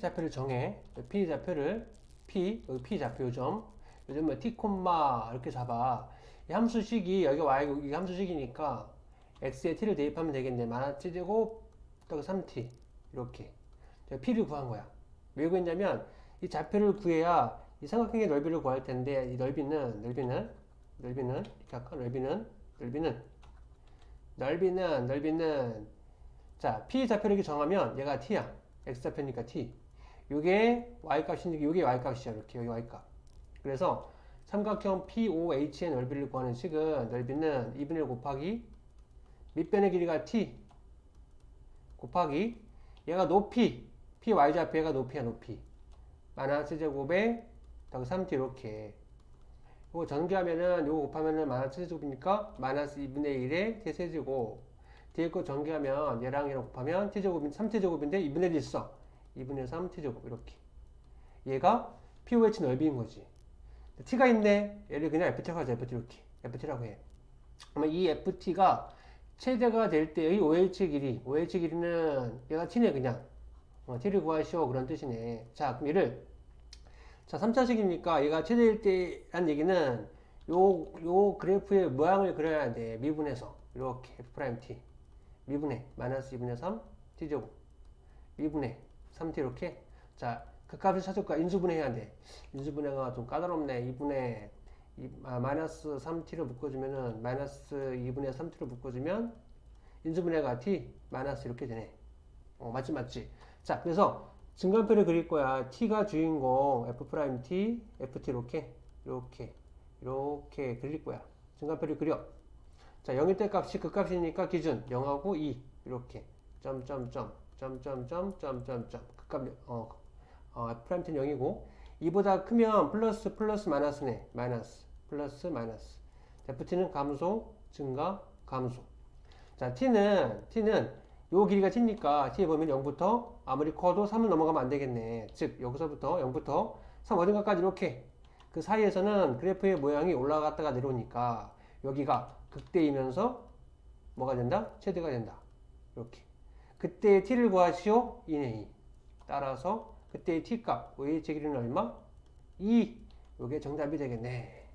좌표를 정해. P 좌표를 P 여기 P 좌표 요점 요즘 뭐 T 콤마 이렇게 잡아. 이 함수식이 여기가 Y 여기 함수식이니까 X에 T를 대입하면 되겠네. 만화 T제곱 더하기 3T 이렇게 P를 구한 거야. 왜 구했냐면 이 좌표를 구해야 이 삼각형의 넓이를 구할 텐데 이 넓이는 넓이는 넓이는 이렇게 할까? 넓이는 넓이는 넓이는 넓이는 자 P 좌표를 정하면 얘가 T야. X 좌표니까 T. 요게 Y 값이니까 요게 Y 값이야. 이렇게 여기 Y 값. 그래서 삼각형 POH의 넓이를 구하는 식은 넓이는 2분의 1 곱하기 밑변의 길이가 T 곱하기 얘가 높이 PY 좌표가 높이야 높이 마이너스 제곱에 더하기 3T 이렇게 이거 전개하면은 요거 곱하면은 마이너스 제곱이니까 마이너스 2분의 1에 T세제곱 뒤에 거 전개하면 얘랑 얘랑 곱하면 T제곱인 3T제곱인데 2분의 1 있어 2분의 3 T제곱 이렇게. 얘가 POH 넓이인 거지. T가 있네. 얘를 그냥 FT라고 하자. FT 이렇게. FT라고 해. 그러면 이 FT가 최대가 될 때의 OH 길이 OH 길이는 얘가 T네 그냥. 어, T를 구하시오. 그런 뜻이네. 자 그럼 얘를. 자 3차식이니까 얘가 최대일 때란 얘기는 요, 요 그래프의 모양을 그려야 돼. 미분해서. 이렇게 F''T 미분해. 마이너스 2분의 3 T제곱 미분해 3T 이렇게? 자 그 값을 찾을 거야 인수분해 해야 돼. 인수분해가 좀 까다롭네. 2분의 이, 아, 마이너스 3T를 묶어주면은 마이너스 2분의 3T를 묶어주면 인수분해가 T 마이너스 이렇게 되네. 어 맞지 맞지? 자 그래서 증간표를 그릴 거야. T가 주인공 F''T FT 이렇게? 이렇게. 이렇게 그릴 거야. 증간표를 그려. 자 0일 때 값이 그 값이니까 기준 0하고 2 이렇게. 점점점 점점점 점점점. 그값 어, 어 F'T는 0이고 2보다 크면 플러스 플러스 마이너스네. 마이너스 플러스 마이너스. FT는 감소 증가 감소. 자 T는 T는 요 길이가 T니까 T에 보면 0부터 아무리 커도 3을 넘어가면 안 되겠네. 즉 여기서부터 0부터 3 어딘가까지 이렇게. 그 사이에서는 그래프의 모양이 올라갔다가 내려오니까 여기가 극대이면서 뭐가 된다? 최대가 된다. 이렇게 그때 t를 구하시오 2네 2 따라서 그때의 t값 OH 길이는 얼마? 2 이게 정답이 되겠네